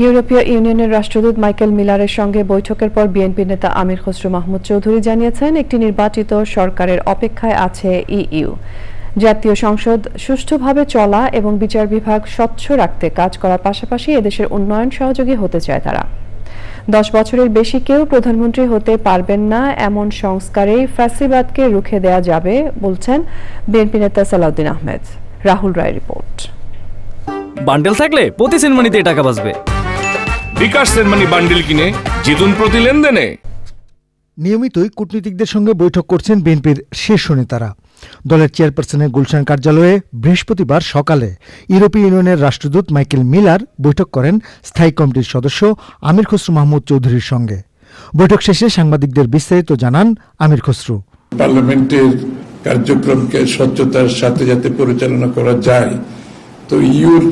ইউরোপীয় ইউনিয়নের রাষ্ট্রদূত মাইকেল মিলারের সঙ্গে বৈঠকের পর বিএনপি নেতা আমির খসরু মাহমুদ চৌধুরী জানিয়েছেন, একটি নির্বাচিত সরকারের অপেক্ষায় আছে ইইউ। জাতীয় সংসদ সুষ্ঠুভাবে চলা এবং বিচার বিভাগ স্বচ্ছ রাখতে কাজ করার পাশাপাশি এদেশের উন্নয়ন সহযোগী হতে চায় তারা। দশ বছরের বেশি কেউ প্রধানমন্ত্রী হতে পারবেন না, এমন সংস্কারেই ফ্যাসিবাদকে রুখে দেয়া যাবে, বলছেন বিএনপি নেতা সালাউদ্দিন আহমেদ। রাহুল রায় রিপোর্ট। বান্ডেল থাকলে প্রতি সেনমানিতে টাকা বাঁচবে। বিকাশ সেনমানি বান্ডিল কিনে জিতুন প্রতি লেনদেনে। নিয়মিতই কূটনীতিকদের সঙ্গে বৈঠক করছেন বিএনপির শীর্ষ নেতারা। দলের চেয়ারপারসনের গুলশান কার্যালয়ে বৃহস্পতিবার সকালে ইউরোপীয় ইউনিয়নের রাষ্ট্রদূত মাইকেল মিলার বৈঠক করেন স্থায়ী কমিটির সদস্য আমির খসরু মাহমুদ চৌধুরীর সঙ্গে। বৈঠক শেষে সাংবাদিকদের বিস্তারিত জানান আমির খসরু। পার্লামেন্টের কার্যক্রমকে স্বচ্ছতার সাথে যাতে পরিচালনা করা যায় তো ইউর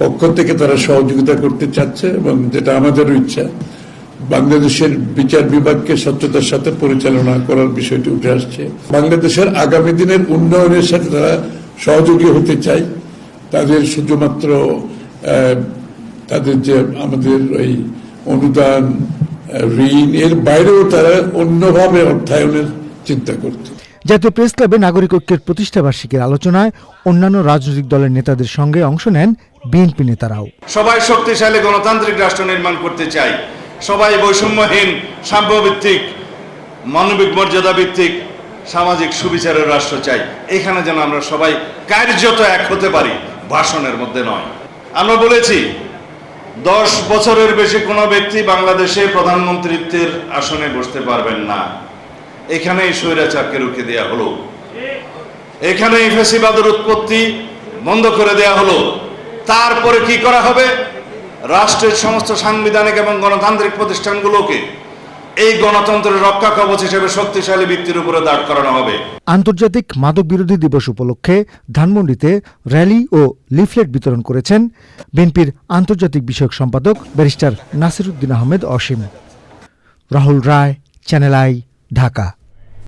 পক্ষ থেকে তারা সহযোগিতা করতে চাচ্ছে এবং যেটা আমাদেরও ইচ্ছা, বাংলাদেশের বিচার বিভাগকে স্বচ্ছতার সাথে পরিচালনা করার বিষয়টি উঠে আসছে। বাংলাদেশের আগামী দিনের উন্নয়নের সাথে তারা সহযোগী হতে চায়। তাদের শুধুমাত্র তাদের যে আমাদের এই অনুদান ঋণ, এর বাইরেও তারা অন্যভাবে অর্থায়নের চিন্তা করছে। জাতীয় প্রেস ক্লাবে নাগরিক ঐক্যের প্রতিষ্ঠাবার্ষিকীর আলোচনায় অন্যান্য রাজনৈতিক দলের নেতাদের সঙ্গে অংশ নেন বিএনপি নেতারাও। সবাই শক্তিশালী গণতান্ত্রিক রাষ্ট্র নির্মাণ করতে চাই। সবাই বৈষম্যহীন, সাম্যভিত্তিক, মানবিক মর্যাদা ভিত্তিক সামাজিক সুবিচারের রাষ্ট্র চাই। এখানে যেন আমরা সবাই কার্যত এক হতে পারি, ভাষণের মধ্যে নয়। আমরা বলেছি, দশ বছরের বেশি কোনো ব্যক্তি বাংলাদেশে প্রধানমন্ত্রীত্বের আসনে বসতে পারবেন না। এখানেই স্বৈরাচারকে রুখে দেয়া হলো। এখানেই ফেসিবাদের উৎপত্তি বন্ধ করে দেয়া হলো। তারপরে কি করা হবে? রাষ্ট্রের সমস্ত সাংবিধানিক এবং গণতান্ত্রিক প্রতিষ্ঠানগুলোকে এই গণতন্ত্রের রক্ষা কবচ হিসেবে শক্তিশালী ভিত্তির উপরে দাঁড় করানো হবে। আন্তর্জাতিক মাদক বিরোধী দিবস উপলক্ষে ধানমন্ডিতে র্যালি ও লিফলেট বিতরণ করেছেন বিএনপির আন্তর্জাতিক বিষয়ক সম্পাদক barrister Nasiruddin Ahmed Asim. Rahul Roy, channel I, Dhaka.